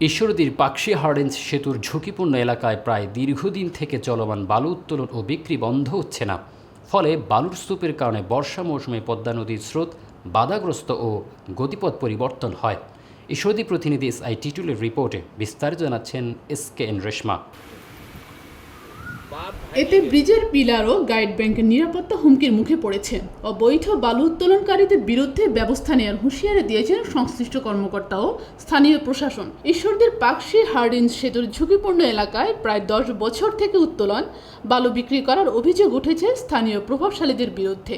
ঈশ্বরদীর পাকশি হার্ডেন্স সেতুর ঝুঁকিপূর্ণ এলাকায় প্রায় দীর্ঘদিন থেকে চলমান বালু উত্তোলন ও বিক্রি বন্ধ হচ্ছে না। ফলে বালুর স্তূপের কারণে বর্ষা মৌসুমে পদ্মা নদীর স্রোত বাধাগ্রস্ত ও গতিপথ পরিবর্তন হয়। ঈশ্বরদী প্রতিনিধি এস আই টিটুলের রিপোর্টে বিস্তারিত জানাচ্ছেন এস কে এন রেশমা। এতে ব্রিজের পিলার ও গাইড ব্যাংকের নিরাপত্তা হুমকির মুখে পড়েছে। অবৈধ বালু উত্তোলনকারীদের বিরুদ্ধে ব্যবস্থা নেওয়ার হুঁশিয়ারি দিয়েছেন সংশ্লিষ্ট কর্মকর্তা ও স্থানীয় প্রশাসন। ঈশ্বরদের পাকশি হার্ডিন্স সেতুর ঝুঁকিপূর্ণ এলাকায় প্রায় দশ বছর থেকে উত্তোলন, বালু বিক্রি করার অভিযোগ উঠেছে স্থানীয় প্রভাবশালীদের বিরুদ্ধে।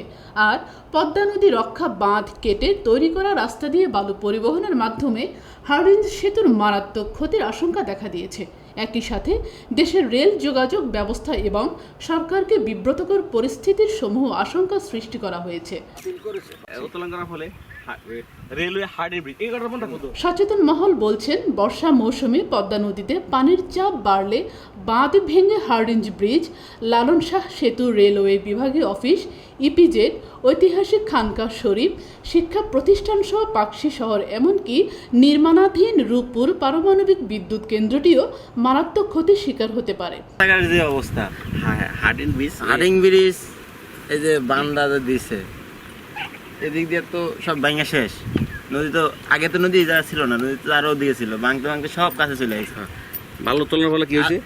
আর পদ্মা নদী রক্ষা বাঁধ কেটে তৈরি করা রাস্তা দিয়ে বালু পরিবহনের মাধ্যমে হার্ডিন্স সেতুর মারাত্মক ক্ষতির আশঙ্কা দেখা দিয়েছে। একই সাথে দেশের রেল যোগাযোগ ব্যবস্থা এবং সরকারকে বিব্রতকর পরিস্থিতির সমূহ আশঙ্কা সৃষ্টি করা হয়েছে। রেলওয়ে হার্ডের ব্রিজ। এই কথাটা মনে সচেতন মহল বলছেন বর্ষা মৌসুমে পদ্মা নদীতে পানির চাপ বাড়লে বাঁধ ভেঙে হার্ডিঞ্জ ব্রিজ লালন শাহ সেতু রেলওয়ে বিভাগীয় অফিস ইপিজেড ঐতিহাসিক খানকা শরীফ শিক্ষা প্রতিষ্ঠান সহ পাকশি শহর এমনকি নির্মাণাধীন রূপপুর পারমাণবিক বিদ্যুৎ কেন্দ্রটিও মারাত্মক ক্ষতির শিকার হতে পারে। অবস্থা। Hardinge bridge. হার্ডিং ব্রিজ এই যে বান্দা দিছে এদিক দিয়ে তো সব ভাঙা শেষ। নদী তো আগে তো নদী যা ছিল না নদী তো আরও দিকে ছিল ভাঙতে ভাঙতে সব কাছে চলে আসছে বালু তোলার ফলে কি হয়েছে?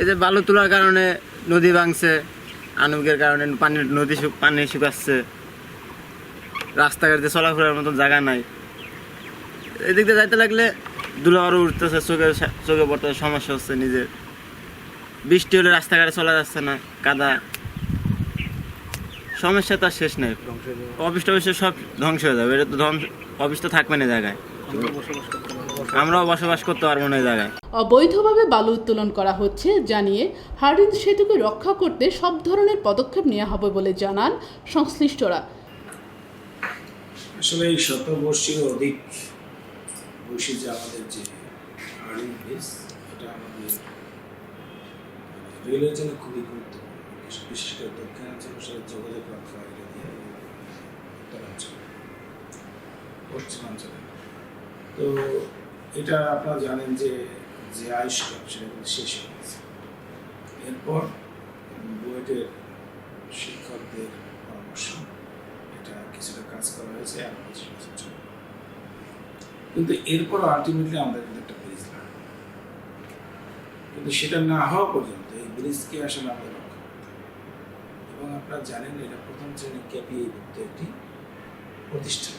এই যে বালু তোলার কারণে নদী ভাঙছে আনুকের কারণে পানি নদী পানি শুকাচ্ছে। রাস্তাঘাটে চলাফেরার মতো জায়গা নাই। এদিক দিয়ে যাইতে লাগলে ধুলো আরও উঠতেছে চোখে চোখে পড়তে সমস্যা হচ্ছে নিজের। বৃষ্টি হলে রাস্তাঘাটে চলা যাচ্ছে না কাদা। সমস্যা তার শেষ নেই। অফিস টফিসে সব ধ্বংস হয়ে যাবে। এটা তো ধ্বংস অফিস তো থাকবে না জায়গায়। আমরাও বসবাস করতে পারব না জায়গায়। অবৈধভাবে বালু উত্তোলন করা হচ্ছে জানিয়ে হার্ডিঞ্জ সেতুকে রক্ষা করতে সব ধরনের পদক্ষেপ নেওয়া হবে বলে জানান সংশ্লিষ্টরা। আসলে এই শতবর্ষীয় অধিক বয়সী যে আমাদের যে আর্নিং বেস এটা আমাদের রেলের জন্য খুবই গুরুত্বপূর্ণ। বিশেষ- করে দক্ষিণাঞ্চলের সাথে যোগাযোগ পশ্চিমাঞ্চলে তো এটা আপনারা জানেন যে যে আয়ুষ্কাল সেটা শেষ হয়ে গেছে এরপর বুয়েটের শিক্ষকদের পরামর্শ এটা কিছুটা কাজ করা হয়েছে কিছু বছর। কিন্তু এরপর আলটিমেটলি আমাদের কিন্তু একটা ব্রিজ লাগবে কিন্তু সেটা না হওয়া পর্যন্ত এই ব্রিজকে আসলে আমাদের রক্ষা করতে হবে এবং আপনারা জানেন এটা প্রথম শ্রেণির কেপিআই ভুক্ত একটি প্রতিষ্ঠান।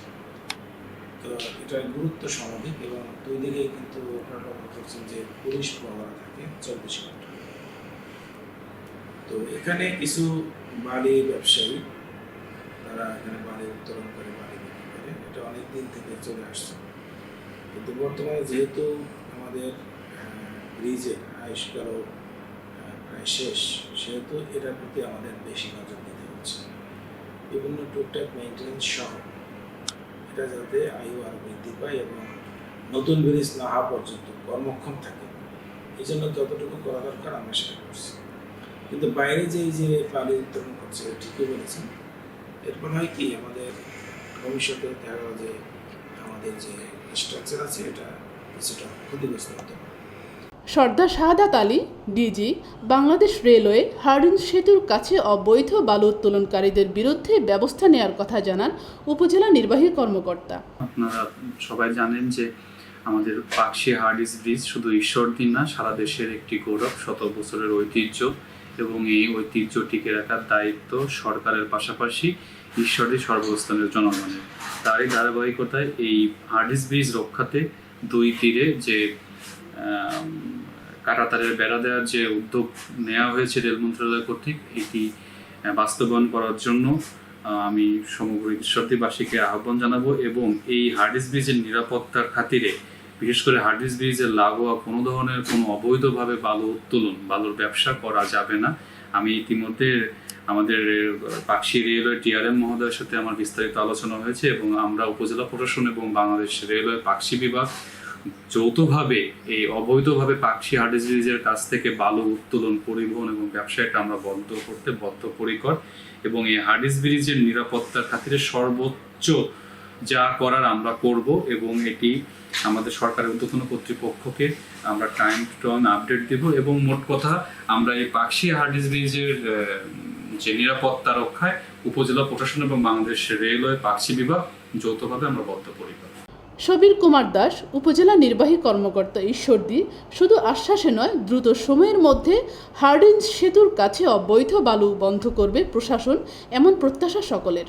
তো এটার গুরুত্ব সামাজিক এবং দুই দিকে কিন্তু আপনারা লক্ষ্য করছেন যে পুলিশ পাওয়ার থাকে চব্বিশ ঘণ্টা। তো এখানে কিছু বালি ব্যবসায়ী তারা এখানে বালি উত্তোলন করে বালি বিক্রি করে। এটা অনেক দিন থেকে চলে আসছে। কিন্তু বর্তমানে যেহেতু আমাদের ব্রিজের আয়ুষ্কালও আহ, শেষ, সেহেতু এটার প্রতি আমাদের বেশি নজর দিতে হচ্ছে। বিভিন্ন টুকটাক মেনটেন্স সহ এটা যাতে আয়ু আরও বৃদ্ধি পায় এবং নতুন ব্রিজ না হওয়া পর্যন্ত কর্মক্ষম থাকে। এই জন্য যতটুকু করা দরকার আমরা সেটা করছি। কিন্তু বাইরে যে এই যে বালি উত্তোলন করছে ঠিকই বলেছেন। এরপর হয় কি, আমাদের ভবিষ্যতে দেখা যে আমাদের যে স্ট্রাকচার আছে, এটা কিছুটা ক্ষতিগ্রস্ত হতে পারে। Sardar Shahadat Ali, DG, Bangladesh railway Hardinge সেতুর কাছে অবৈধ বালু উত্তোলনকারীদের বিরুদ্ধে ব্যবস্থা নেওয়ার কথা জানান উপজেলা নির্বাহী কর্মকর্তা। আপনারা সবাই জানেন যে আমাদের পাকশি হার্ডিস ব্রিজ শুধু ঈশ্বরদীর না, সারা দেশের একটি গৌরব, শত বছরের ঐতিহ্য এবং এই ঐতিহ্য টিকে রাখার দায়িত্ব সরকারের পাশাপাশি ঈশ্বরদী সর্বস্থানের জনগণের। তারই ধারাবাহিকতায় এই হার্ডিস ব্রিজ রক্ষাতে দুই তীরে যে কাঁটাতারের বেড়া দেওয়ার যে উদ্যোগ নেওয়া হয়েছে রেল মন্ত্রণালয় কর্তৃক, এটি বাস্তবায়ন করার জন্য আমি সমগ্র ঈশ্বরদীবাসীকে আহ্বান জানাব এবং এই হার্ডিস ব্রিজের নিরাপত্তার খাতিরে, বিশেষ করে হার্ডিস ব্রিজের লাগোয়া কোনো ধরনের কোনো অবৈধভাবে বালু উত্তোলন, বালুর ব্যবসা করা যাবে না। আমি ইতিমধ্যে আমাদের পাকশি রেলওয়ে টিআরএম মহোদয়ের সাথে আমার বিস্তারিত আলোচনা হয়েছে এবং আমরা উপজেলা প্রশাসন এবং বাংলাদেশ রেলওয়ে পাকশি বিভাগ যৌথভাবে, এই অবৈধভাবে পাকশি হার্ডিস ব্রিজের কাছ থেকে বালু উত্তোলন, পরিবহন এবং ব্যবসায়টা আমরা বন্ধ করতে বদ্ধপরিকর এবং এই হার্ডিস ব্রিজের নিরাপত্তার খাতিরে সর্বোচ্চ যা করার আমরা করব এবং এটি আমাদের সরকারের ঊর্ধ্বতন কর্তৃপক্ষকে আমরা টাইম টু টাইম আপডেট দেব এবং মোট কথা, আমরা এই পাকশি হার্ডিস ব্রিজের যে নিরাপত্তা রক্ষায় উপজেলা প্রশাসন এবং বাংলাদেশ রেলওয়ে পাকশি বিভাগ যৌথভাবে আমরা বদ্ধপরিকর। সবির কুমার দাস উপজেলা নির্বাহী কর্মকর্তা ঈশ্বরদী শুধু আশ্বাসে নয়, দ্রুত সময়ের মধ্যে হার্ডিন সেতুর কাছে অবৈধ বালু বন্ধ করবে প্রশাসন, এমন প্রত্যাশা সকলের।